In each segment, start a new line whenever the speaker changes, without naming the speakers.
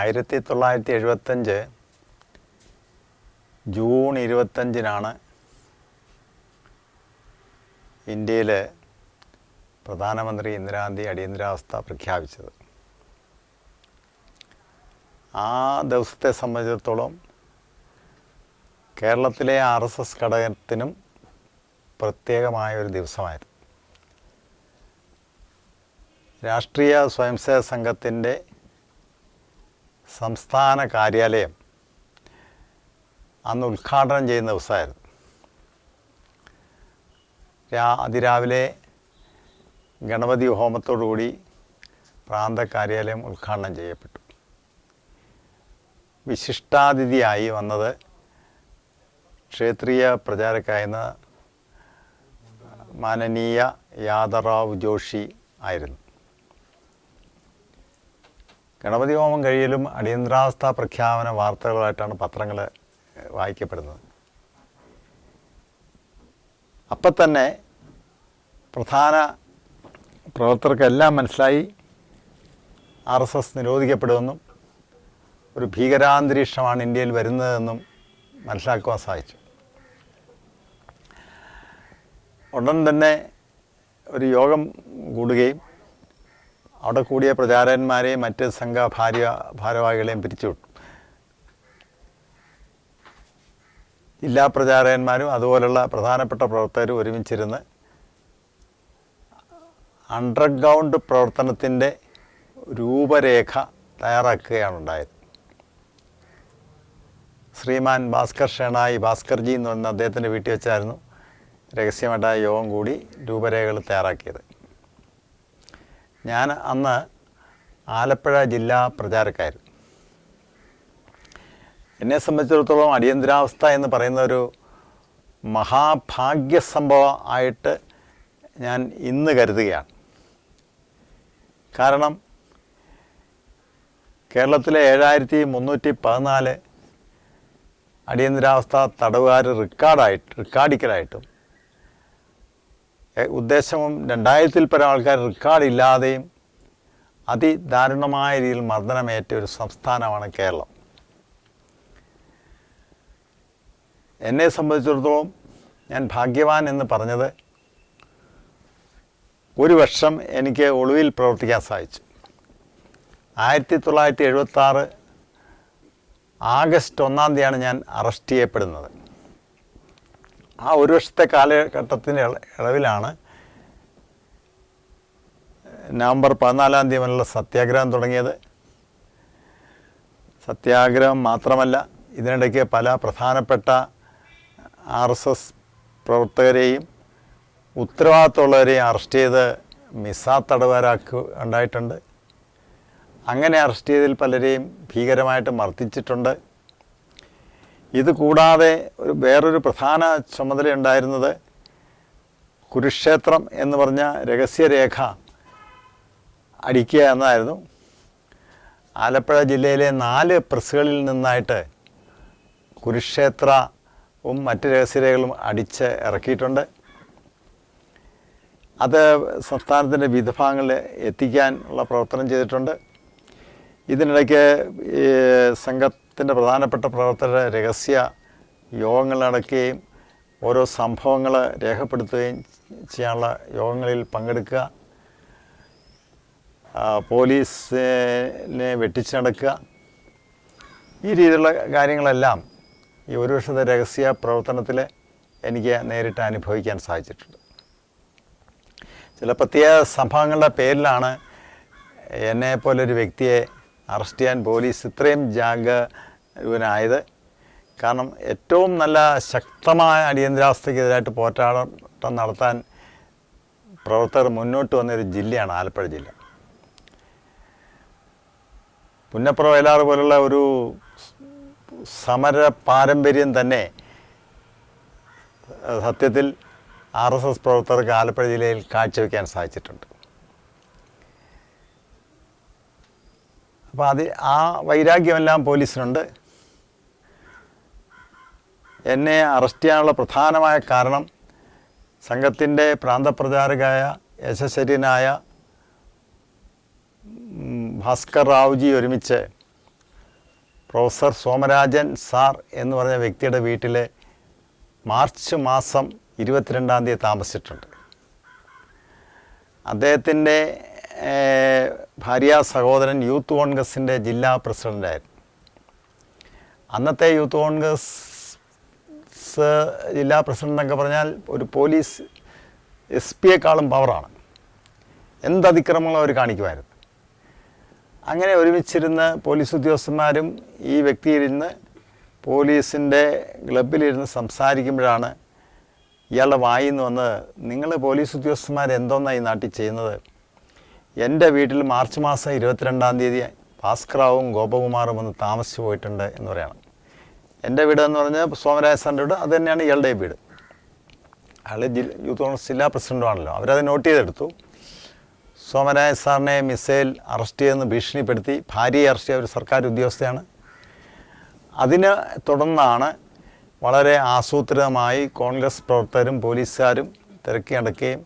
ആയിരത്തി തൊള്ളായിരത്തി എഴുപത്തഞ്ച് ജൂൺ ഇരുപത്തഞ്ചിനാണ് ഇന്ത്യയിൽ പ്രധാനമന്ത്രി ഇന്ദിരാഗാന്ധി അടിയന്തരാവസ്ഥ പ്രഖ്യാപിച്ചത്. ആ ദിവസത്തെ സംബന്ധിച്ചിടത്തോളം കേരളത്തിലെ ആർ എസ് എസ് ഘടകത്തിനും പ്രത്യേകമായ ഒരു ദിവസമായിരുന്നു. രാഷ്ട്രീയ സ്വയംസേവക സംഘത്തിന്റെ സംസ്ഥാന കാര്യാലയം അന്ന് ഉദ്ഘാടനം ചെയ്യുന്ന ദിവസമായിരുന്നു. രാ അതിരാവിലെ ഗണപതി ഹോമത്തോടുകൂടി പ്രാന്ത കാര്യാലയം ഉദ്ഘാടനം ചെയ്യപ്പെട്ടു. വിശിഷ്ടാതിഥിയായി വന്നത് ക്ഷേത്രീയ പ്രചാരക്കായിരുന്ന മാനനീയ യാദറാവ് ജോഷി ആയിരുന്നു. ഗണപതി ഹോമം കഴിയലും അടിയന്തരാവസ്ഥ പ്രഖ്യാപന വാർത്തകളായിട്ടാണ് പത്രങ്ങൾ വായിക്കപ്പെടുന്നത്. അപ്പം തന്നെ പ്രധാന പ്രവർത്തകർക്കെല്ലാം മനസ്സിലായി ആർ എസ് എസ് നിരോധിക്കപ്പെടുമെന്നും ഒരു ഭീകരാന്തരീക്ഷമാണ് ഇന്ത്യയിൽ വരുന്നതെന്നും മനസ്സിലാക്കുവാൻ സാധിച്ചു. ഉടൻ തന്നെ ഒരു യോഗം കൂടുകയും അവിടെ കൂടിയ പ്രചാരകന്മാരെയും മറ്റ് സംഘ ഭാര്യ ഭാരവാഹികളെയും പിരിച്ചുവിട്ടു ജില്ലാ പ്രചാരകന്മാരും അതുപോലുള്ള പ്രധാനപ്പെട്ട പ്രവർത്തകരും ഒരുമിച്ചിരുന്ന് അണ്ടർഗ്രൗണ്ട് പ്രവർത്തനത്തിന്റെ രൂപരേഖ തയ്യാറാക്കുകയാണ് ഉണ്ടായത്. ശ്രീമാൻ ഭാസ്കർ ഷേണായി ഭാസ്കർജി എന്ന് പറഞ്ഞ അദ്ദേഹത്തിന്റെ വീട്ടിൽ വെച്ചായിരുന്നു രഹസ്യമായിട്ടായ യോഗം കൂടി രൂപരേഖകൾ തയ്യാറാക്കിയത്. ഞാൻ അന്ന് ആലപ്പുഴ ജില്ലാ പ്രചാരക്കായിരുന്നു. എന്നെ സംബന്ധിച്ചിടത്തോളം അടിയന്തരാവസ്ഥ എന്ന് പറയുന്ന ഒരു മഹാഭാഗ്യ സംഭവം ആയിട്ട് ഞാൻ ഇന്ന് കരുതുകയാണ്. കാരണം കേരളത്തിലെ ഏഴായിരത്തി മുന്നൂറ്റി പതിനാല് അടിയന്തരാവസ്ഥ തടവുകാർ റിക്കാർഡായിട്ട് റിക്കാർഡിക്കലായിട്ടും ഉദ്ദേശവും രണ്ടായിരത്തിൽ പരം ആൾക്കാർ റെക്കോർഡില്ലാതെയും അതിദാരുണമായ രീതിയിൽ മർദ്ദനമേറ്റ ഒരു സംസ്ഥാനമാണ് കേരളം. എന്നെ സംബന്ധിച്ചിടത്തോളം ഞാൻ ഭാഗ്യവാൻ എന്ന് പറഞ്ഞത് ഒരു വർഷം എനിക്ക് ഒളിവിൽ പ്രവർത്തിക്കാൻ സാധിച്ചു. ആയിരത്തി തൊള്ളായിരത്തി എഴുപത്തി ആറ് ആഗസ്റ്റ് ഒന്നാം തീയതിയാണ് ഞാൻ അറസ്റ്റ് ചെയ്യപ്പെടുന്നത്. ആ ഒരു വർഷത്തെ കാലഘട്ടത്തിന്റെ ഇള- ഇളവിലാണ് നവംബർ പതിനാലാം തീയതി മുതലുള്ള സത്യാഗ്രഹം തുടങ്ങിയത്. സത്യാഗ്രഹം മാത്രമല്ല ഇതിനിടയ്ക്ക് പല പ്രധാനപ്പെട്ട ആർ എസ് എസ് പ്രവർത്തകരെയും ഉത്തരവാദിത്തമുള്ളവരെയും അറസ്റ്റ് ചെയ്ത് മിസ തടവുകാരാക്കി ഉണ്ടായിട്ടുണ്ട്. അങ്ങനെ അറസ്റ്റ് ചെയ്തതിൽ പലരെയും ഭീകരമായിട്ട് മർദ്ദിച്ചിട്ടുണ്ട്. ഇത് കൂടാതെ ഒരു വേറൊരു പ്രധാന ചുമതല ഉണ്ടായിരുന്നത് കുരുക്ഷേത്രം എന്ന് പറഞ്ഞ രഹസ്യരേഖ അടിക്കുക എന്നായിരുന്നു. ആലപ്പുഴ ജില്ലയിലെ നാല് പ്രസ്സുകളിൽ നിന്നായിട്ട് കുരുക്ഷേത്രവും മറ്റ് രഹസ്യരേഖകളും അടിച്ച് ഇറക്കിയിട്ടുണ്ട്. അത് സംസ്ഥാനത്തിന്റെ വിവിധ ഭാഗങ്ങളിൽ എത്തിക്കാൻ ഉള്ള പ്രവർത്തനം ചെയ്തിട്ടുണ്ട്. ഇതിനിടയ്ക്ക് ഈ സംഘത്തിന്റെ പ്രധാനപ്പെട്ട പ്രവർത്തകരുടെ രഹസ്യ യോഗങ്ങൾ നടക്കുകയും ഓരോ സംഭവങ്ങൾ രേഖപ്പെടുത്തുകയും ചെയ്യാനുള്ള യോഗങ്ങളിൽ പങ്കെടുക്കുക. പോലീസിനെ വെട്ടിച്ചു നടക്കുക. ഈ രീതിയിലുള്ള കാര്യങ്ങളെല്ലാം ഈ ഒരു വർഷത്തെ രഹസ്യ പ്രവർത്തനത്തിൽ എനിക്ക് നേരിട്ട് അനുഭവിക്കാൻ സാധിച്ചിട്ടുണ്ട്. ചില പ്രത്യേക സംഭവങ്ങളുടെ പേരിലാണ് എന്നെ പോലൊരു വ്യക്തിയെ അറസ്റ്റ് ചെയ്യാൻ പോലീസ് ഇത്രയും ജാഗ്രനായത് കാരണം ഏറ്റവും നല്ല ശക്തമായ അടിയന്തരാവസ്ഥയ്ക്കെതിരായിട്ട് പോരാട്ടം നടത്താൻ പ്രവർത്തകർ മുന്നോട്ട് വന്നൊരു ജില്ലയാണ് ആലപ്പുഴ ജില്ല. പുന്നപ്ര വയലാർ പോലുള്ള ഒരു സമര പാരമ്പര്യം തന്നെ സത്യത്തിൽ ആർ എസ് എസ് പ്രവർത്തകർക്ക് ആലപ്പുഴ ജില്ലയിൽ കാഴ്ചവെക്കാൻ സാധിച്ചിട്ടുണ്ട്. അപ്പോൾ അത് ആ വൈരാഗ്യമെല്ലാം പോലീസിനുണ്ട്. എന്നെ അറസ്റ്റ് ചെയ്യാനുള്ള പ്രധാനമായ കാരണം സംഘത്തിന്റെ പ്രാന്തപ്രചാരകായ യശശരീനായ ഭാസ്കർ റാവുജി ഒരുമിച്ച് പ്രൊഫസർ സോമരാജൻ സാർ എന്ന് പറഞ്ഞ വ്യക്തിയുടെ വീട്ടിൽ മാർച്ച് മാസം ഇരുപത്തിരണ്ടാം തീയതി താമസിച്ചിട്ടുണ്ട്. അദ്ദേഹത്തിന്റെ ഭാര്യ സഹോദരൻ യൂത്ത് കോൺഗ്രസിന്റെ ജില്ലാ പ്രസിഡന്റായിരുന്നു അന്നത്തെ യൂത്ത് കോൺഗ്രസ് ജില്ലാ പ്രസിഡന്റ് എന്നൊക്കെ പറഞ്ഞാൽ ഒരു പോലീസ് എസ് പിയെക്കാളും പവറാണ്. എന്ത് അതിക്രമങ്ങളും അവർ കാണിക്കുമായിരുന്നു. അങ്ങനെ ഒരുമിച്ചിരുന്ന പോലീസ് ഉദ്യോഗസ്ഥന്മാരും ഈ വ്യക്തിയിരുന്ന് പോലീസിന്റെ ക്ലബിലിരുന്ന് സംസാരിക്കുമ്പോഴാണ് ഇയാളുടെ വായിൽ നിന്ന് വന്ന് നിങ്ങൾ പോലീസ് ഉദ്യോഗസ്ഥന്മാർ എന്തോന്നാണ് ഈ നാട്ടിൽ ചെയ്യുന്നത്? എന്റെ വീട്ടിൽ മാർച്ച് മാസം ഇരുപത്തിരണ്ടാം തീയതി ഭാസ്കറാവും ഗോപകുമാറും വന്ന് താമസിച്ചു പോയിട്ടുണ്ട് എന്ന് പറയണം. എന്റെ വീട് എന്ന് പറഞ്ഞാൽ സോമരാജ സാറിന്റെ വീട്. അത് തന്നെയാണ് ഇയാളുടെ വീട്. അയാൾ ജില്ല യൂത്ത് കോൺഗ്രസ് ജില്ലാ പ്രസിഡന്റുമാണല്ലോ അവരത് നോട്ട് ചെയ്തെടുത്തു. സോമരാജ സാറിനെ മിസൈൽ അറസ്റ്റ് ചെയ്തെന്ന് ഭീഷണിപ്പെടുത്തി ഭാര്യയെ അറസ്റ്റ് ചെയ്ത ഒരു സർക്കാർ ഉദ്യോഗസ്ഥയാണ്. അതിനെ തുടർന്നാണ് വളരെ ആസൂത്രിതമായി കോൺഗ്രസ് പ്രവർത്തകരും പോലീസുകാരും തിരക്കി നടക്കുകയും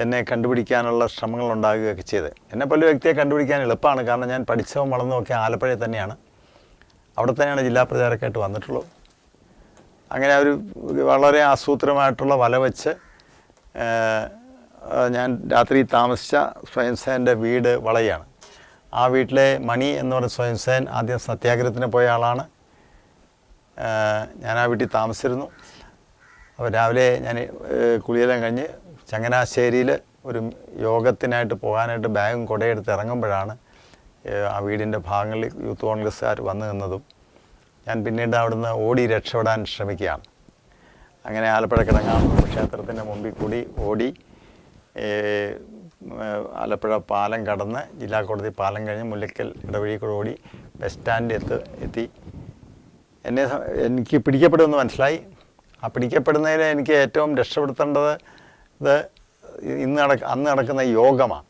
എന്നെ കണ്ടുപിടിക്കാനുള്ള ശ്രമങ്ങൾ ഉണ്ടാകുകയൊക്കെ ചെയ്ത്. എന്നെ പോലെ വ്യക്തിയെ കണ്ടുപിടിക്കാൻ എളുപ്പമാണ്. കാരണം ഞാൻ പഠിച്ചതും വളർന്നതൊക്കെ ആലപ്പുഴയിൽ തന്നെയാണ്. അവിടെ തന്നെയാണ് ജില്ലാ പ്രചാരക്കായിട്ട് വന്നിട്ടുള്ളത്. അങ്ങനെ ഒരു വളരെ ആസൂത്രമായിട്ടുള്ള വല വെച്ച് ഞാൻ രാത്രി താമസിച്ച സ്വയംസേന്റെ വീട് വളയാണ്. ആ വീട്ടിലെ മണി എന്ന് പറഞ്ഞ സ്വയംസേൻ ആദ്യം സത്യാഗ്രഹത്തിന് പോയ ആളാണ്. ഞാൻ ആ വീട്ടിൽ താമസിച്ചിരുന്നു. അപ്പോൾ രാവിലെ ഞാൻ കുളിയെല്ലാം കഴിഞ്ഞ് ചങ്ങനാശ്ശേരിയിൽ ഒരു യോഗത്തിനായിട്ട് പോകാനായിട്ട് ബാഗും കുടയെടുത്ത് ഇറങ്ങുമ്പോഴാണ് ആ വീടിന്റെ ഭാഗങ്ങളിൽ യൂത്ത് കോൺഗ്രസ്സുകാർ വന്നു നിന്നതും ഞാൻ പിന്നീട് അവിടുന്ന് ഓടി രക്ഷപ്പെടാൻ ശ്രമിക്കുകയാണ്. അങ്ങനെ ആലപ്പുഴ കിടങ്ങാം ക്ഷേത്രത്തിന്റെ മുമ്പിൽ കൂടി ഓടി ആലപ്പുഴ പാലം കടന്ന് ജില്ലാ കോടതി പാലം കഴിഞ്ഞ് മുല്ലക്കൽ ഇടവഴി കൂടെ ഓടി ബസ് സ്റ്റാൻഡിൽ എത്ത് എത്തി. എന്നെ എനിക്ക് പിടിക്കപ്പെടുമെന്ന് മനസ്സിലായി. ആ പിടിക്കപ്പെടുന്നതിൽ എനിക്ക് ഏറ്റവും രക്ഷപ്പെടുത്തേണ്ടത് ഇത് ഇന്ന് നടക്ക അന്ന് നടക്കുന്ന യോഗമാണ്.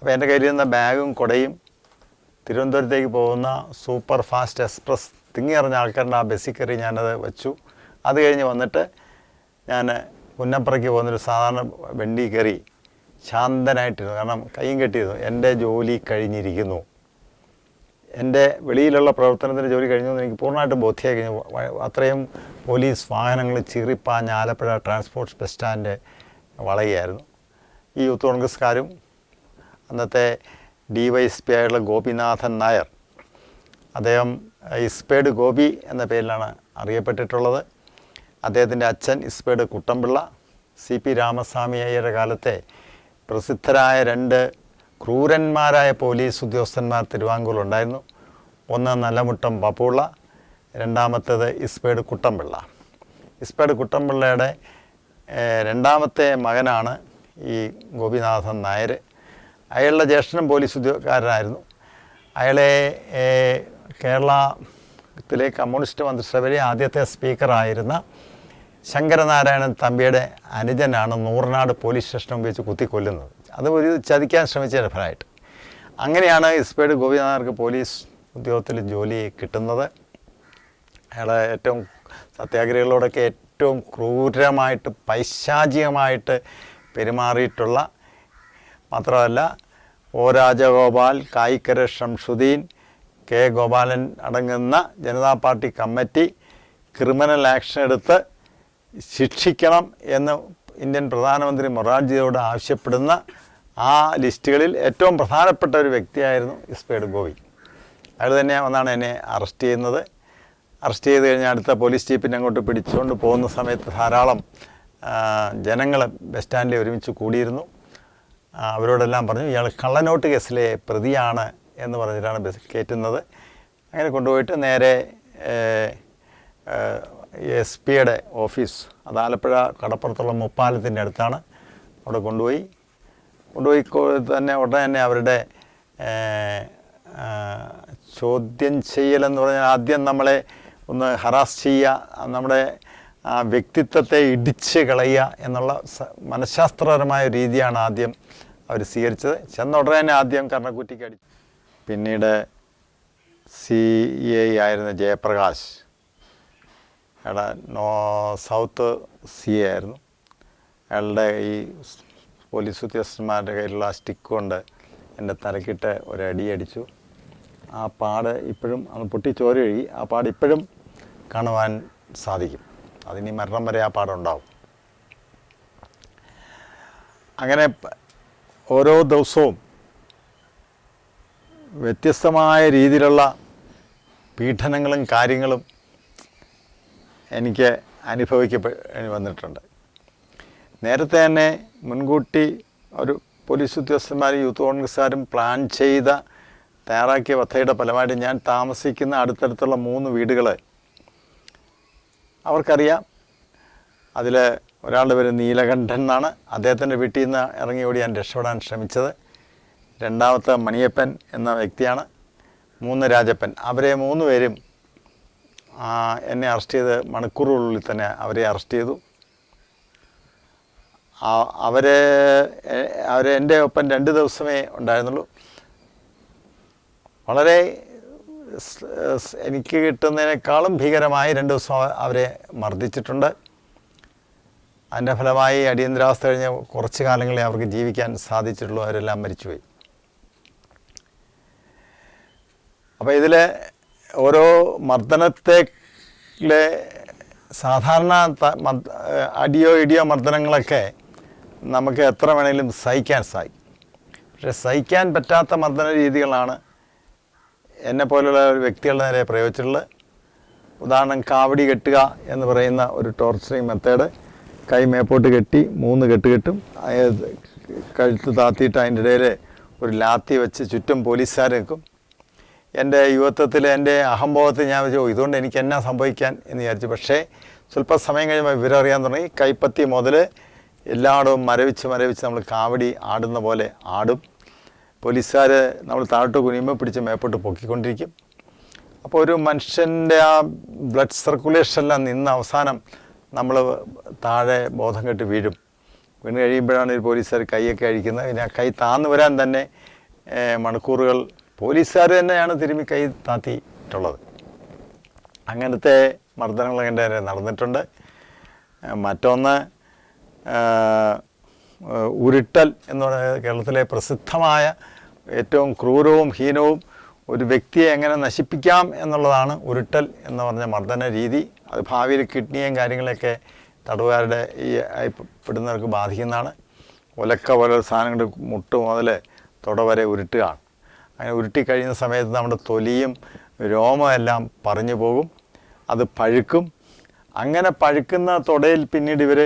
അപ്പോൾ എന്റെ കയ്യിൽ നിന്ന ബാഗും കൊടയും തിരുവനന്തപുരത്തേക്ക് പോകുന്ന സൂപ്പർ ഫാസ്റ്റ് എക്സ്പ്രസ് തിങ്ങി അറിഞ്ഞ ആൾക്കാരുടെ ആ ബസ്സിൽ കയറി ഞാനത് വെച്ചു. അത് കഴിഞ്ഞ് വന്നിട്ട് ഞാൻ പുന്നപ്പുറയ്ക്ക് പോകുന്നൊരു സാധാരണ വണ്ടി കയറി ശാന്തനായിട്ടിരുന്നു. കാരണം കൈയും കെട്ടിയിരുന്നു. എന്റെ ജോലി കഴിഞ്ഞിരിക്കുന്നു. എന്റെ വെളിയിലുള്ള പ്രവർത്തനത്തിന്റെ ജോലി കഴിഞ്ഞു എന്ന് എനിക്ക് പൂർണമായിട്ടും ബോധ്യമായി കഴിഞ്ഞു. അത്രയും പോലീസ് വാഹനങ്ങൾ ചീറിപ്പാഞ്ഞ ആലപ്പുഴ ട്രാൻസ്പോർട്ട് ബസ് സ്റ്റാൻഡ് വളയുകയായിരുന്നു. ഈ യൂത്ത് കോൺഗ്രസ്സുകാരും അന്നത്തെ ഡി വൈ എസ് പി ആയുള്ള ഗോപിനാഥൻ നായർ അദ്ദേഹം ഇസ്പേഡ് ഗോപി എന്ന പേരിലാണ് അറിയപ്പെട്ടിട്ടുള്ളത്. അദ്ദേഹത്തിന്റെ അച്ഛൻ ഇസ്പേഡ് കുട്ടമ്പിള്ള സി പി രാമസ്വാമി അയ്യരുടെ കാലത്തെ പ്രസിദ്ധരായ രണ്ട് ക്രൂരന്മാരായ പോലീസ് ഉദ്യോഗസ്ഥന്മാർ തിരുവാങ്കൂറിലുണ്ടായിരുന്നു ഒന്ന് നല്ലമുട്ടം പപ്പുള്ള രണ്ടാമത്തേത് ഇസ്പേഡ് കുട്ടമ്പിള്ള. ഇസ്പേഡ് കുട്ടമ്പിള്ളയുടെ രണ്ടാമത്തെ മകനാണ് ഈ ഗോപിനാഥൻ നായർ അയാളുടെ ജ്യേഷ്ഠനും പോലീസ് ഉദ്യോഗക്കാരനായിരുന്നു അയാളെ കേരളത്തിലെ കമ്മ്യൂണിസ്റ്റ് മന്ത്രിസഭയിലെ ആദ്യത്തെ സ്പീക്കറായിരുന്ന ശങ്കരനാരായണൻ തമ്പിയുടെ അനുജനാണ് നൂറനാട് പോലീസ് സ്റ്റേഷൻ ഉപയോഗിച്ച് കുത്തിക്കൊല്ലുന്നത്. അത് ഒരു ചതിക്കാൻ ശ്രമിച്ചതിന്റെ ഫലമായിട്ട്. അങ്ങനെയാണ് ഇസ്പേഡ് ഗോപിനാഥർക്ക് പോലീസ് ഉദ്യോഗത്തിൽ ജോലി കിട്ടുന്നത്. അയാളെ ഏറ്റവും സത്യാഗ്രഹികളോടൊക്കെ ഏറ്റവും ക്രൂരമായിട്ട് പൈശാചികമായിട്ട് പെരുമാറിയിട്ടുള്ള മാത്രമല്ല ഒ രാജഗോപാൽ കായിക്കര ഷംഷുദ്ദീൻ കെ ഗോപാലൻ അടങ്ങുന്ന Janata party committee criminal action എടുത്ത് ശിക്ഷിക്കണം എന്ന് ഇന്ത്യൻ പ്രധാനമന്ത്രി മൊറാർജിയോട് ആവശ്യപ്പെടുന്ന ആ ലിസ്റ്റുകളിൽ ഏറ്റവും പ്രധാനപ്പെട്ട ഒരു വ്യക്തിയായിരുന്നു ഇസ്പേഡ് ഗോവി അയാൾ തന്നെ എന്നെ അറസ്റ്റ് ചെയ്യുന്നത്. അറസ്റ്റ് ചെയ്ത് കഴിഞ്ഞാൽ അടുത്ത പോലീസ് ജീപ്പിനെ അങ്ങോട്ട് പിടിച്ചുകൊണ്ട് പോകുന്ന സമയത്ത് ധാരാളം ജനങ്ങൾ ബസ് സ്റ്റാൻഡിൽ ഒരുമിച്ച് കൂടിയിരുന്നു. അവരോടെല്ലാം പറഞ്ഞു ഇയാൾ കള്ളനോട്ട് കേസിലെ പ്രതിയാണ് എന്ന് പറഞ്ഞിട്ടാണ് ബസ് കയറ്റുന്നത്. അങ്ങനെ കൊണ്ടുപോയിട്ട് നേരെ എസ് പിയുടെ ഓഫീസ് അത് ആലപ്പുഴ കടപ്പുറത്തുള്ള മുപ്പാലത്തിന്റെ അടുത്താണ് അവിടെ കൊണ്ടുപോയി. കൊണ്ടുപോയി തന്നെ ഉടനെ തന്നെ അവരുടെ ചോദ്യം ചെയ്യലെന്ന് പറഞ്ഞാൽ ആദ്യം നമ്മളെ ഒന്ന് ഹറാസ് ചെയ്യുക നമ്മുടെ വ്യക്തിത്വത്തെ ഇടിച്ച് കളയുക എന്നുള്ള മനഃശാസ്ത്രപരമായ രീതിയാണ് ആദ്യം അവർ സ്വീകരിച്ചത്. ചെന്ന ഉടനെ തന്നെ ആദ്യം കർണക്കുറ്റിക്ക് അടിച്ചു പിന്നീട് സി എ ആയിരുന്ന ജയപ്രകാശ്. അയാളുടെ നോ സൗത്ത് സി എ ആയിരുന്നു. അയാളുടെ ഈ പോലീസ് ഉദ്യോഗസ്ഥന്മാരുടെ കയ്യിലുള്ള സ്റ്റിക്ക് കൊണ്ട് എന്റെ തലക്കിട്ട് ഒരടിയടിച്ചു ആ പാട് ഇപ്പോഴും അന്ന് പൊട്ടി ചോര കഴുകി ആ പാട് ഇപ്പോഴും കാണുവാൻ സാധിക്കും. അതിനി മരണം വരെ ആ പാടുണ്ടാവും അങ്ങനെ ഓരോ ദിവസവും വ്യത്യസ്തമായ രീതിയിലുള്ള പീഡനങ്ങളും കാര്യങ്ങളും എനിക്ക് അനുഭവിക്കപ്പെ വന്നിട്ടുണ്ട്. നേരത്തെ തന്നെ മുൻകൂട്ടി ഒരു പോലീസ് ഉദ്യോഗസ്ഥന്മാരും യൂത്ത് കോൺഗ്രസ്സുകാരും പ്ലാൻ ചെയ്ത തയ്യാറാക്കിയ പദ്ധതിയുടെ ഫലമായിട്ട് ഞാൻ താമസിക്കുന്ന അടുത്തടുത്തുള്ള മൂന്ന് വീടുകൾ അവർക്കറിയാം. അതിൽ ഒരാളുടെ പേര് നീലകണ്ഠൻ എന്നാണ്. അദ്ദേഹത്തിന്റെ വീട്ടിൽ നിന്ന് ഇറങ്ങി ഓടി ഞാൻ രക്ഷപ്പെടാൻ ശ്രമിച്ചത്. രണ്ടാമത്തെ മണിയപ്പൻ എന്ന വ്യക്തിയാണ്. മൂന്ന് രാജപ്പൻ. അവരെ മൂന്ന് പേരും എന്നെ അറസ്റ്റ് ചെയ്ത് മണിക്കൂറുകളിൽ തന്നെ അവരെ അറസ്റ്റ് ചെയ്തു. അവരെ അവരെ എന്റെ ഒപ്പം രണ്ട് ദിവസമേ ഉണ്ടായിരുന്നുള്ളൂ. വളരെ എനിക്ക് കിട്ടുന്നതിനേക്കാളും ഭീകരമായി രണ്ട് ദിവസം അവരെ മർദ്ദിച്ചിട്ടുണ്ട്. അതിന്റെ ഫലമായി അടിയന്തരാവസ്ഥ കഴിഞ്ഞ കുറച്ച് കാലങ്ങളെ അവർക്ക് ജീവിക്കാൻ സാധിച്ചിട്ടുള്ളൂ. അവരെല്ലാം മരിച്ചുപോയി. അപ്പോൾ ഇതിൽ ഓരോ മർദ്ദനത്തിലെ സാധാരണ അടിയോ ഇടിയോ മർദ്ദനങ്ങളൊക്കെ നമുക്ക് എത്ര വേണമെങ്കിലും സഹിക്കാൻ സാധിക്കും. പക്ഷെ സഹിക്കാൻ പറ്റാത്ത മർദ്ദന രീതികളാണ് എന്നെ പോലുള്ള ഒരു വ്യക്തികളുടെ നേരെ പ്രയോഗിച്ചിട്ടുള്ളത് ഉദാഹരണം കാവടി കെട്ടുക എന്ന് പറയുന്ന ഒരു ടോർച്ചറിങ് മെത്തേഡ് കൈ മേപ്പോട്ട് കെട്ടി മൂന്ന് കെട്ട് കെട്ടും. കഴുത്ത് താത്തിയിട്ട് അതിന്റെ ഇടയിൽ ഒരു ലാത്തി വെച്ച് ചുറ്റും പോലീസുകാർ നിൽക്കും എന്റെ യുവത്വത്തിൽ എന്റെ അഹംബോധത്തിൽ ഞാൻ വെച്ചു ഇതുകൊണ്ട് എനിക്ക് എന്നാ സംഭവിക്കാൻ? എന്ന് വിചാരിച്ചു. പക്ഷേ സ്വല്പം സമയം കഴിയുമ്പോൾ വിവരം അറിയാൻ തുടങ്ങി. കൈപ്പത്തി മുതൽ എല്ലായിടവും മരവിച്ച് മരവിച്ച് നമ്മൾ കാവടി ആടുന്ന പോലെ ആടും. പോലീസുകാർ നമ്മൾ താഴോട്ട് കുനിയുമ്പോൾ പിടിച്ച് മേപ്പോട്ട് പൊക്കിക്കൊണ്ടിരിക്കും. അപ്പോൾ ഒരു മനുഷ്യന്റെ ആ ബ്ലഡ് സർക്കുലേഷനെല്ലാം നിന്ന് അവസാനം നമ്മൾ താഴെ ബോധം കെട്ട് വീഴും. വീണ് കഴിയുമ്പോഴാണ് ഒരു പോലീസുകാർ കൈയൊക്കെ അഴിക്കുന്നത്. പിന്നെ ആ കൈ താന്നു വരാൻ തന്നെ മണിക്കൂറുകൾ പോലീസുകാർ തന്നെയാണ് തിരുമ്മി കൈ താത്തിയിട്ടുള്ളത്. അങ്ങനത്തെ മർദ്ദനങ്ങൾ എന്റെ നടന്നിട്ടുണ്ട്. മറ്റൊന്ന് ഉരുട്ടൽ എന്ന് പറയുന്നത് കേരളത്തിലെ പ്രസിദ്ധമായ ഏറ്റവും ക്രൂരവും ഹീനവും ഒരു വ്യക്തിയെ എങ്ങനെ നശിപ്പിക്കാം എന്നുള്ളതാണ് ഉരുട്ടൽ എന്ന് പറഞ്ഞ മർദ്ദന രീതി. അത് ഭാവിയിൽ കിഡ്നിയും കാര്യങ്ങളൊക്കെ തടവുകാരുടെ ഈ പെടുന്നവർക്ക് ബാധിക്കുന്നതാണ്. ഒലക്ക പോലെ സാധനങ്ങളുടെ മുട്ട് മുതൽ തുട വരെ ഉരുട്ടുകയാണ്. അങ്ങനെ ഉരുട്ടി കഴിയുന്ന സമയത്ത് നമ്മുടെ തൊലിയും രോമം എല്ലാം പറഞ്ഞു പോകും. അത് പഴുക്കും. അങ്ങനെ പഴുക്കുന്ന തുടയിൽ പിന്നീട് ഇവർ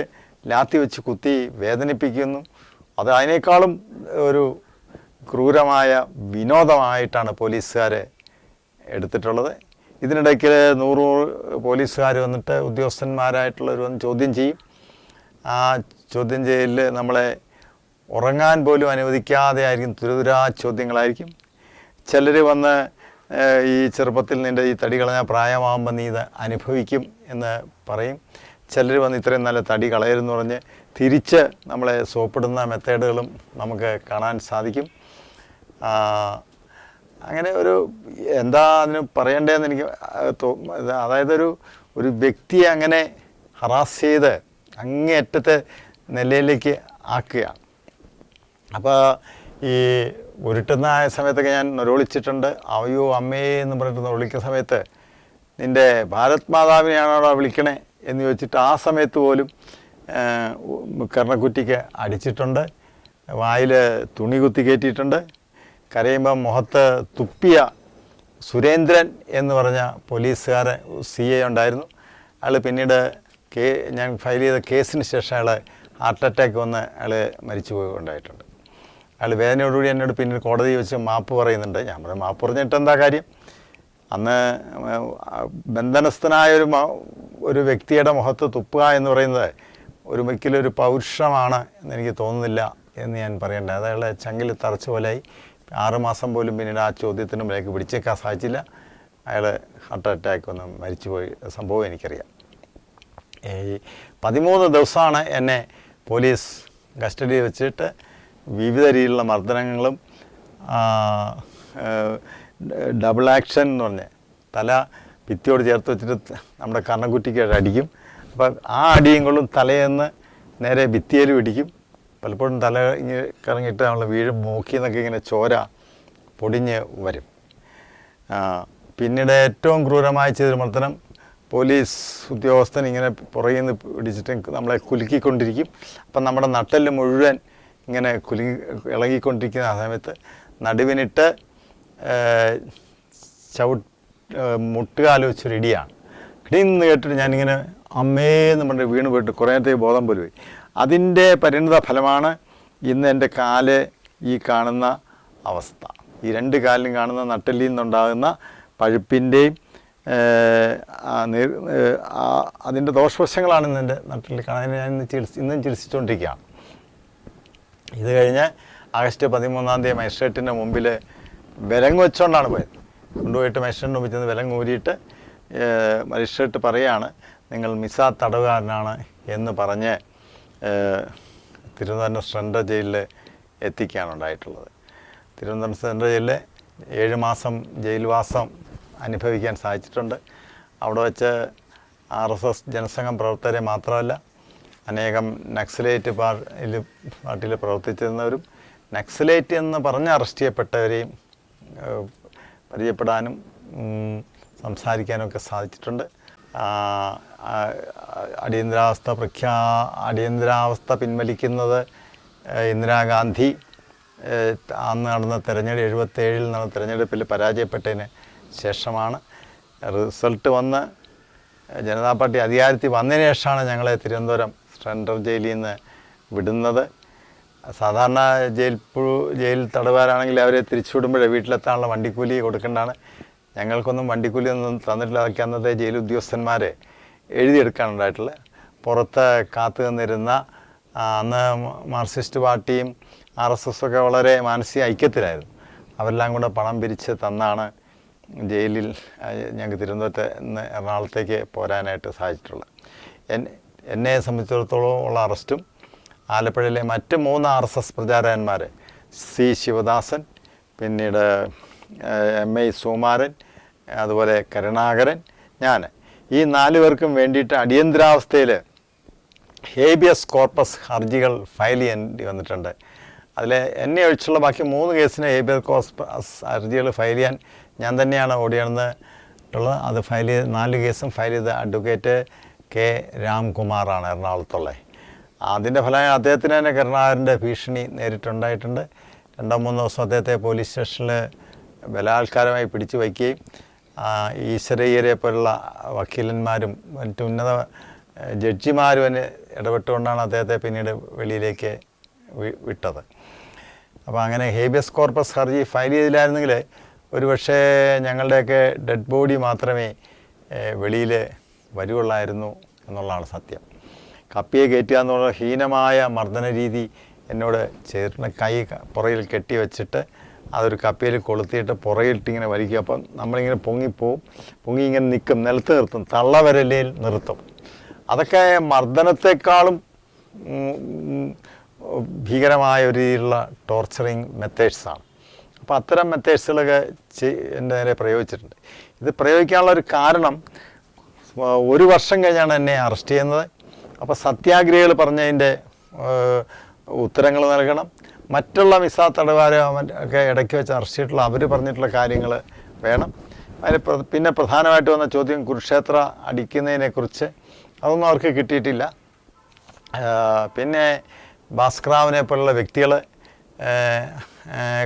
ലാത്തി വെച്ച് കുത്തി വേദനിപ്പിക്കുന്നു. അത് അതിനേക്കാളും ഒരു ക്രൂരമായ വിനോദമായിട്ടാണ് പോലീസുകാരെ എടുത്തിട്ടുള്ളത്. ഇതിനിടയ്ക്ക് നൂറ് പോലീസുകാർ വന്നിട്ട് ഉദ്യോഗസ്ഥന്മാരായിട്ടുള്ളവർ വന്ന് ചോദ്യം ചെയ്യും. ആ ചോദ്യം ചെയ്യലിൽ നമ്മളെ ഉറങ്ങാൻ പോലും അനുവദിക്കാതെ ആയിരിക്കും തുരുതുരാ ചോദ്യങ്ങളായിരിക്കും. ചിലർ വന്ന് ഈ ചെറുപ്പത്തിൽ നിന്റെ ഈ തടി കളഞ്ഞ പ്രായമാകുമ്പോൾ നീ ഇത് അനുഭവിക്കും എന്ന് പറയും. ചിലർ വന്ന് ഇത്രയും നല്ല തടി കളയരുന്ന് പറഞ്ഞ് തിരിച്ച് നമ്മളെ സോപ്പിടുന്ന മെത്തേഡുകളും നമുക്ക് കാണാൻ സാധിക്കും. അങ്ങനെ ഒരു എന്താ അതിന് പറയണ്ടതെന്ന് എനിക്ക് അതായത് ഒരു ഒരു വ്യക്തിയെ അങ്ങനെ ഹറാസ് ചെയ്ത് അങ്ങേയറ്റത്തെ നിലയിലേക്ക് ആക്കുക. അപ്പോൾ ഈ ഉരുട്ടുന്ന ആയ സമയത്തൊക്കെ ഞാൻ നൊരോളിച്ചിട്ടുണ്ട്. അവയോ അമ്മേ എന്ന് പറഞ്ഞിട്ട് വിളിക്കുന്ന സമയത്ത് നിന്റെ ഭാരത് മാതാവിനെയാണോ വിളിക്കണേ? എന്ന് ചോദിച്ചിട്ട് ആ സമയത്ത് പോലും കർണക്കുറ്റിക്ക് അടിച്ചിട്ടുണ്ട്. വായിൽ തുണി കുത്തി കയറ്റിയിട്ടുണ്ട്. കരയുമ്പം മുഖത്ത് തുപ്പിയ സുരേന്ദ്രൻ എന്ന് പറഞ്ഞ പോലീസുകാരൻ സി എ ഉണ്ടായിരുന്നു. അയാൾ പിന്നീട് കേ ഞാൻ ഫയൽ ചെയ്ത കേസിന് ശേഷം അയാൾ ഹാർട്ട് അറ്റാക്ക് വന്ന് അയാൾ മരിച്ചു പോയിട്ടുണ്ടായിട്ടുണ്ട് അയാൾ വേദനയോടുകൂടി എന്നോട് പിന്നീട് കോടതി വെച്ച് മാപ്പ് പറയുന്നുണ്ട്. ഞാൻ പറഞ്ഞു മാപ്പ് പറഞ്ഞിട്ട് എന്താ കാര്യം? അന്ന് ബന്ധനസ്ഥനായ ഒരു ഒരു വ്യക്തിയുടെ മുഖത്ത് തുപ്പുക എന്ന് പറയുന്നത് ഒരു ഒരു പൗരുഷമാണ് എന്നെനിക്ക് തോന്നുന്നില്ല എന്ന് ഞാൻ പറയണ്ട. അതായത് അയാളെ ചങ്കിൽ തറച്ച പോലെയായി ആറുമാസം പോലും പിന്നീട് ആ ചോദ്യത്തിന് മുമ്പിലേക്ക് പിടിച്ചേക്കാൻ സാധിച്ചില്ല. അയാൾ ഹാർട്ട് അറ്റാക്ക് വന്ന് മരിച്ചുപോയി. സംഭവം എനിക്കറിയാം. ഈ പതിമൂന്ന് ദിവസമാണ് എന്നെ പോലീസ് കസ്റ്റഡിയിൽ വെച്ചിട്ട് വിവിധ രീതിയിലുള്ള മർദ്ദനങ്ങളും ഡബിൾ ആക്ഷൻ എന്ന് പറഞ്ഞ് തല ഭിത്തിയോട് ചേർത്ത് വെച്ചിട്ട് നമ്മുടെ കർണക്കുറ്റിക്ക് അടിക്കും. അപ്പം ആ അടിയും കൊള്ളും തലയെന്ന് നേരെ ഭിത്തിയിലും ഇടിക്കും പലപ്പോഴും തല ഇങ്ങനെ കറങ്ങിയിട്ട് നമ്മൾ വീഴും മൂക്കി എന്നൊക്കെ ഇങ്ങനെ ചോര പൊടിഞ്ഞ് വരും. പിന്നീട് ഏറ്റവും ക്രൂരമായ ചെയ്തൊരു മർദ്ദനം പോലീസ് ഉദ്യോഗസ്ഥൻ ഇങ്ങനെ പുറകിൽ നിന്ന് പിടിച്ചിട്ട് നമ്മളെ കുലുക്കിക്കൊണ്ടിരിക്കും. അപ്പം നമ്മുടെ നട്ടൽ മുഴുവൻ ഇങ്ങനെ കുലുങ്ങി ഇളകിക്കൊണ്ടിരിക്കുന്ന ആ സമയത്ത് നടുവിനിട്ട് ചവിട്ട് മുട്ടുകാൽ വെച്ചൊരു ഇടിയാണ്. ഇടിയെന്ന് കേട്ടിട്ട് ഞാനിങ്ങനെ അമ്മേന്ന് പറഞ്ഞ് വീണ് പോയിട്ട് കുറേ നേരത്തേക്ക് ബോധം പോലും പോയി അതിന്റെ പരിണിത ഫലമാണ് ഇന്ന് എന്റെ കാൽ ഈ കാണുന്ന അവസ്ഥ. ഈ രണ്ട് കാലിലും കാണുന്ന നട്ടലിൽ നിന്നുണ്ടാകുന്ന പഴുപ്പിന്റെയും അതിന്റെ ദോഷവശങ്ങളാണ് ഇന്ന് എന്റെ നട്ടല്ലി കാണാൻ ഞാൻ ഇന്ന് ചികിത്സ ഇന്നും ചികിത്സിച്ചുകൊണ്ടിരിക്കുകയാണ്. ഇത് കഴിഞ്ഞ് ആഗസ്റ്റ് പതിമൂന്നാം തീയതി മജിസ്ട്രേറ്റിന്റെ മുമ്പിൽ വിലങ്ങ് വെച്ചുകൊണ്ടാണ് പോയത്. കൊണ്ടുപോയിട്ട് മജിസ്ട്രേറ്റിന്റെ മുമ്പിൽ ചെന്ന് വിലങ്ങ് ഊരിയിട്ട് മജിസ്ട്രേറ്റ് പറയാണ് നിങ്ങൾ മിസാ തടവുകാരനാണ് എന്ന് പറഞ്ഞ് തിരുവനന്തപുരം സെൻട്രൽ ജയിലിൽ എത്തിക്കുകയാണ് ഉണ്ടായിട്ടുള്ളത്. തിരുവനന്തപുരം സെൻട്രൽ ജയിലിൽ ഏഴ് മാസം ജയിൽവാസം അനുഭവിക്കാൻ സാധിച്ചിട്ടുണ്ട്. അവിടെ വെച്ച് ആർ എസ് എസ് ജനസംഘം പ്രവർത്തകരെ മാത്രമല്ല അനേകം നക്സലേറ്റ് പാർട്ടിയിൽ പാർട്ടിയിൽ പ്രവർത്തിച്ചിരുന്നവരും നക്സലേറ്റ് എന്ന് പറഞ്ഞ് അറസ്റ്റ് ചെയ്യപ്പെട്ടവരെയും പരിചയപ്പെടാനും സംസാരിക്കാനൊക്കെ സാധിച്ചിട്ടുണ്ട്. അടിയന്തരാവസ്ഥ പ്രഖ്യാ അടിയന്തരാവസ്ഥ പിൻവലിക്കുന്നത് ഇന്ദിരാഗാന്ധി അന്ന് നടന്ന തെരഞ്ഞെടുപ്പ് എഴുപത്തേഴിൽ നടന്ന തെരഞ്ഞെടുപ്പിൽ പരാജയപ്പെട്ടതിന് ശേഷമാണ്. റിസൾട്ട് വന്ന് ജനതാ പാർട്ടി അധികാരത്തിൽ വന്നതിന് ശേഷമാണ് ഞങ്ങളെ തിരുവനന്തപുരം സെൻട്രൽ ജയിലിൽ നിന്ന് വിടുന്നത്. സാധാരണ ജയിൽ ജയിൽ തടവുകാരാണെങ്കിൽ അവരെ തിരിച്ചുവിടുമ്പോഴേ വീട്ടിലെത്താനുള്ള വണ്ടിക്കൂലി കൊടുക്കേണ്ടതാണ്. ഞങ്ങൾക്കൊന്നും വണ്ടിക്കൂലി ഒന്നും തന്നിട്ടില്ല. അതൊക്കെ അന്നത്തെ ജയിൽ ഉദ്യോഗസ്ഥന്മാരെ എഴുതിയെടുക്കാനുണ്ടായിട്ടുള്ളത്. പുറത്ത് കാത്തു നിന്നിരുന്ന അന്ന് മാർക്സിസ്റ്റ് പാർട്ടിയും ആർ എസ് എസ് ഒക്കെ വളരെ മാനസിക ഐക്യത്തിലായിരുന്നു. അവരെല്ലാം കൂടെ പണം പിരിച്ച് തന്നാണ് ജയിലിൽ ഞങ്ങൾക്ക് തിരുവനന്തപുരത്ത് നിന്ന് എറണാകുളത്തേക്ക് പോരാനായിട്ട് സാധിച്ചിട്ടുള്ളത്. എന്നെ സംബന്ധിച്ചിടത്തോളം ഉള്ള അറസ്റ്റും ആലപ്പുഴയിലെ മറ്റ് മൂന്ന് ആർ എസ് എസ് പ്രചാരകന്മാർ സി ശിവദാസൻ പിന്നീട് എം ഐ സുമാരൻ അതുപോലെ കരുണാകരൻ ഞാൻ ഈ നാല് പേർക്കും വേണ്ടിയിട്ട് അടിയന്തരാവസ്ഥയിൽ ഹേബിയസ് കോർപ്പസ് ഹർജികൾ ഫയൽ ചെയ്യേണ്ടി വന്നിട്ടുണ്ട്. അതിൽ എന്നെ ഒഴിച്ചുള്ള ബാക്കി മൂന്ന് കേസിന് ഹേബിയസ് കോർപ്പസ് ഹർജികൾ ഫയൽ ചെയ്യാൻ ഞാൻ തന്നെയാണ് ഓടിയാണെന്നുള്ളത് അത് ഫയൽ ചെയ്ത് നാല് കേസും ഫയൽ ചെയ്ത അഡ്വക്കേറ്റ് കെ രാംകുമാറാണ് എറണാകുളത്തുള്ളത്. അതിന്റെ ഫലമായി അദ്ദേഹത്തിന് തന്നെ കരുണാകരന്റെ ഭീഷണി നേരിട്ടുണ്ടായിട്ടുണ്ട്. രണ്ടോ മൂന്നോ ദിവസം അദ്ദേഹത്തെ പോലീസ് സ്റ്റേഷനിൽ ബലാത്കാരമായി പിടിച്ചു വയ്ക്കുകയും ഈശ്വരയ്യരെ പോലുള്ള വക്കീലന്മാരും മറ്റു ഉന്നത ജഡ്ജിമാരും തന്നെ ഇടപെട്ടുകൊണ്ടാണ് അദ്ദേഹത്തെ പിന്നീട് വെളിയിലേക്ക് വിട്ടത്. അപ്പോൾ അങ്ങനെ ഹേബിയസ് കോർപ്പസ് ഹർജി ഫയൽ ചെയ്തില്ലായിരുന്നെങ്കിൽ ഒരുപക്ഷേ ഞങ്ങളുടെയൊക്കെ ഡെഡ് ബോഡി മാത്രമേ വെളിയിൽ വരുവുള്ളായിരുന്നു എന്നുള്ളതാണ് സത്യം. കപ്പിയെ കയറ്റുക എന്നുള്ള ഹീനമായ മർദ്ദന രീതി എന്നോട് ചേർന്ന് കൈ പുറയിൽ കെട്ടി വെച്ചിട്ട് അതൊരു കപ്പിയിൽ കൊളുത്തിയിട്ട് പുറകിലിട്ട് ഇങ്ങനെ വലിക്കും അപ്പം നമ്മളിങ്ങനെ പൊങ്ങിപ്പോവും. പൊങ്ങി ഇങ്ങനെ നിൽക്കും. നിലത്ത് നിർത്തും. തള്ളവരലയിൽ നിർത്തും. അതൊക്കെ മർദ്ദനത്തെക്കാളും ഭീകരമായ ഒരു രീതിയിലുള്ള ടോർച്ചറിങ് മെത്തേഡ്സാണ് അപ്പോൾ അത്തരം മെത്തേഡ്സുകളൊക്കെ എന്റെ നേരെ പ്രയോഗിച്ചിട്ടുണ്ട്. ഇത് പ്രയോഗിക്കാനുള്ള ഒരു കാരണം ഒരു വർഷം കഴിഞ്ഞാണ് എന്നെ അറസ്റ്റ് ചെയ്യുന്നത്. അപ്പോൾ സത്യാഗ്രഹികൾ പറഞ്ഞതിന്റെ ഉത്തരങ്ങൾ നൽകണം. മറ്റുള്ള മിസ തടവുകാരെ ഒക്കെ ഇടയ്ക്ക് വെച്ച് അറസ്റ്റ് ചെയ്തിട്ടുള്ള അവർ പറഞ്ഞിട്ടുള്ള കാര്യങ്ങൾ വേണം. അതിന് പിന്നെ പ്രധാനമായിട്ട് വന്ന ചോദ്യം കുരുക്ഷേത്ര അടിക്കുന്നതിനെക്കുറിച്ച് അതൊന്നും അവർക്ക് കിട്ടിയിട്ടില്ല. പിന്നെ ഭാസ്കറാവിനെ പോലുള്ള വ്യക്തികൾ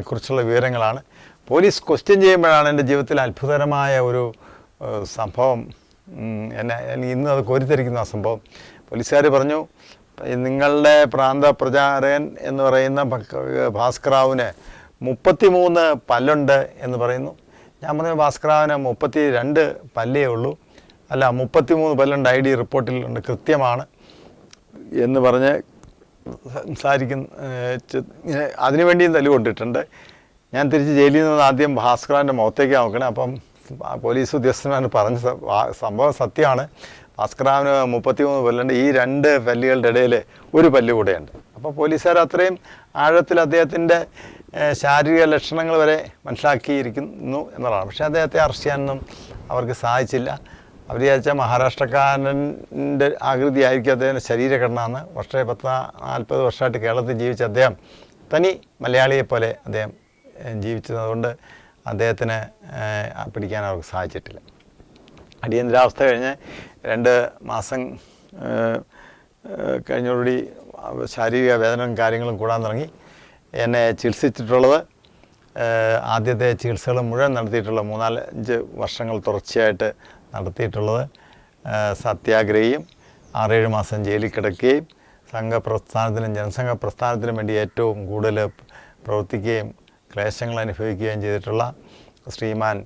കുറിച്ചുള്ള വിവരങ്ങളാണ്. പോലീസ് ക്വസ്റ്റ്യൻ ചെയ്യുമ്പോഴാണ് എന്റെ ജീവിതത്തിൽ അത്ഭുതകരമായ ഒരു സംഭവം. എന്നെ ഇന്നും അത് കോരിത്തിരിക്കുന്ന ആ സംഭവം. പോലീസുകാർ പറഞ്ഞു നിങ്ങളുടെ പ്രാന്ത പ്രചാരകൻ എന്ന് പറയുന്ന ഭാസ്കറാവിന് മുപ്പത്തിമൂന്ന് പല്ലുണ്ട് എന്ന് പറയുന്നു. ഞാൻ പറഞ്ഞു ഭാസ്കറാവിന് മുപ്പത്തി രണ്ട് പല്ലേ ഉള്ളൂ. അല്ല മുപ്പത്തിമൂന്ന് പല്ലുണ്ട് ഐ ഡി റിപ്പോർട്ടിലുണ്ട് കൃത്യമാണ് എന്ന് പറഞ്ഞ് സംസാരിക്കുന്ന അതിനുവേണ്ടിയും തല്ലു കൊണ്ടിട്ടുണ്ട്. ഞാൻ തിരിച്ച് ജയിലിൽ നിന്ന് ആദ്യം ഭാസ്കറാന്റെ മുഖത്തേക്ക് നോക്കണേ. അപ്പം പോലീസ് ഉദ്യോഗസ്ഥനാണ് പറഞ്ഞ സംഭവം സത്യമാണ്. ഭാസ്കറാവിന് മുപ്പത്തിമൂന്ന് പല്ലുണ്ട്. ഈ രണ്ട് പല്ലുകളുടെ ഇടയിൽ ഒരു പല്ല് കൂടെയുണ്ട്. അപ്പോൾ പോലീസുകാർ അത്രയും ആഴത്തിൽ അദ്ദേഹത്തിന്റെ ശാരീരിക ലക്ഷണങ്ങൾ വരെ മനസ്സിലാക്കിയിരിക്കുന്നു എന്നുള്ളതാണ്. പക്ഷേ അദ്ദേഹത്തെ അറസ്റ്റ് ചെയ്യാനൊന്നും അവർക്ക് സാധിച്ചില്ല. അവർ വിചാരിച്ച മഹാരാഷ്ട്രക്കാരന്റെ ആകൃതി ആയിരിക്കും അദ്ദേഹത്തിന്റെ ശരീരഘടന എന്ന്. പക്ഷേ പത്ത് നാൽപ്പത് വർഷമായിട്ട് കേരളത്തിൽ ജീവിച്ച അദ്ദേഹം തനി മലയാളിയെ പോലെ അദ്ദേഹം ജീവിച്ചതുകൊണ്ട് ജീവിച്ചത് അദ്ദേഹത്തിന് പിടിക്കാൻ അവർക്ക് സാധിച്ചിട്ടില്ല. അടിയന്തരാവസ്ഥ കഴിഞ്ഞ് രണ്ട് മാസം കഴിഞ്ഞോടുകൂടി ശാരീരിക വേദനയും കാര്യങ്ങളും കൂടാൻ തുടങ്ങി. എന്നെ ചികിത്സിച്ചിട്ടുള്ളത് ആദ്യത്തെ ചികിത്സകൾ മുഴുവൻ നടത്തിയിട്ടുള്ള മൂന്നാലഞ്ച് വർഷങ്ങൾ തുടർച്ചയായിട്ട് നടത്തിയിട്ടുള്ളത് സത്യാഗ്രഹിയും ആറേഴ് മാസം ജയിലിൽ കിടക്കുകയും സംഘപ്രസ്ഥാനത്തിനും ജനസംഘ പ്രസ്ഥാനത്തിനും വേണ്ടി ഏറ്റവും കൂടുതൽ പ്രവർത്തിക്കുകയും ക്ലേശങ്ങൾ അനുഭവിക്കുകയും ചെയ്തിട്ടുള്ള ശ്രീമാൻ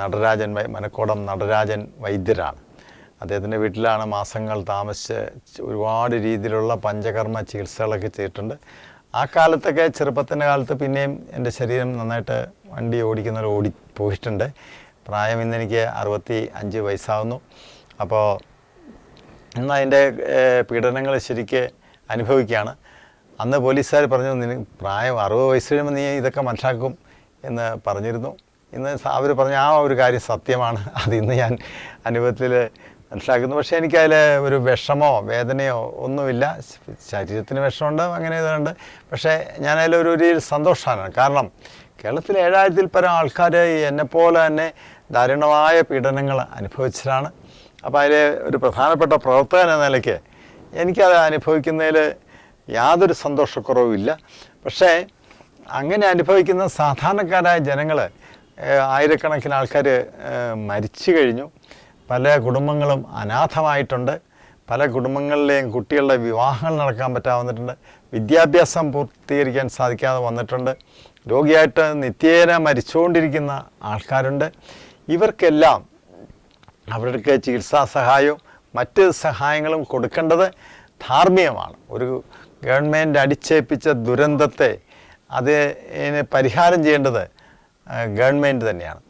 നടരാജൻ മനക്കോടം നടരാജൻ വൈദ്യരാണ്. അദ്ദേഹത്തിന്റെ വീട്ടിലാണ് മാസങ്ങൾ താമസിച്ച് ഒരുപാട് രീതിയിലുള്ള പഞ്ചകർമ്മ ചികിത്സകളൊക്കെ ചെയ്തിട്ടുണ്ട്. ആ കാലത്തൊക്കെ ചെറുപ്പത്തിന്റെ കാലത്ത് പിന്നെയും എന്റെ ശരീരം നന്നായിട്ട് വണ്ടി ഓടിക്കുന്നവർ ഓടി പോയിട്ടുണ്ട്. പ്രായം ഇന്ന് എനിക്ക് അറുപത്തി അഞ്ച് വയസ്സാവുന്നു. അപ്പോൾ ഇന്ന് അതിന്റെ പീഡനങ്ങൾ ശരിക്ക് അനുഭവിക്കുകയാണ്. അന്ന് പോലീസുകാർ പറഞ്ഞു നിനക്ക് പ്രായം അറുപത് വയസ്സ് കഴിയുമ്പോൾ നീ ഇതൊക്കെ മനസ്സിലാക്കും എന്ന് പറഞ്ഞിരുന്നു. ഇന്ന് അവർ പറഞ്ഞ ആ ഒരു കാര്യം സത്യമാണ്. അത് ഇന്ന് ഞാൻ അനുഭവത്തിൽ മനസ്സിലാക്കുന്നു. പക്ഷേ എനിക്കതിൽ ഒരു വിഷമോ വേദനയോ ഒന്നുമില്ല. ശരീരത്തിന് വിഷമമുണ്ട് അങ്ങനെ ഇതുണ്ട്. പക്ഷേ ഞാനതിലൊരു ഒരു സന്തോഷമാണ് കാരണം കേരളത്തിൽ ഏഴായിരത്തിൽ പരം ആൾക്കാർ എന്നെപ്പോലെ തന്നെ ദാരുണമായ പീഡനങ്ങൾ അനുഭവിച്ചതാണ് അപ്പോൾ അതിൽ ഒരു പ്രധാനപ്പെട്ട പ്രവർത്തകൻ എന്ന നിലയ്ക്ക് എനിക്കത് അനുഭവിക്കുന്നതിൽ യാതൊരു സന്തോഷക്കുറവുമില്ല. പക്ഷേ അങ്ങനെ അനുഭവിക്കുന്ന സാധാരണക്കാരായ ജനങ്ങൾ ആയിരക്കണക്കിന് ആൾക്കാർ മരിച്ചു കഴിഞ്ഞു. പല കുടുംബങ്ങളും അനാഥമായിട്ടുണ്ട്. പല കുടുംബങ്ങളിലെയും കുട്ടികളുടെ വിവാഹങ്ങൾ നടക്കാൻ പറ്റാതെ വന്നിട്ടുണ്ട് വിദ്യാഭ്യാസം പൂർത്തീകരിക്കാൻ സാധിക്കാതെ വന്നിട്ടുണ്ട്. രോഗിയായിട്ട് നിത്യേന മരിച്ചുകൊണ്ടിരിക്കുന്ന ആൾക്കാരുണ്ട്. ഇവർക്കെല്ലാം അവർക്ക് ചികിത്സാ സഹായവും മറ്റ് സഹായങ്ങളും കൊടുക്കേണ്ടത് ധാർമ്മികമാണ്. ഒരു ഗവൺമെന്റ് അടിച്ചേൽപ്പിച്ച ദുരന്തത്തെ അതിന് പരിഹാരം ചെയ്യേണ്ടത് ഗവൺമെന്റ് തന്നെയാണ്.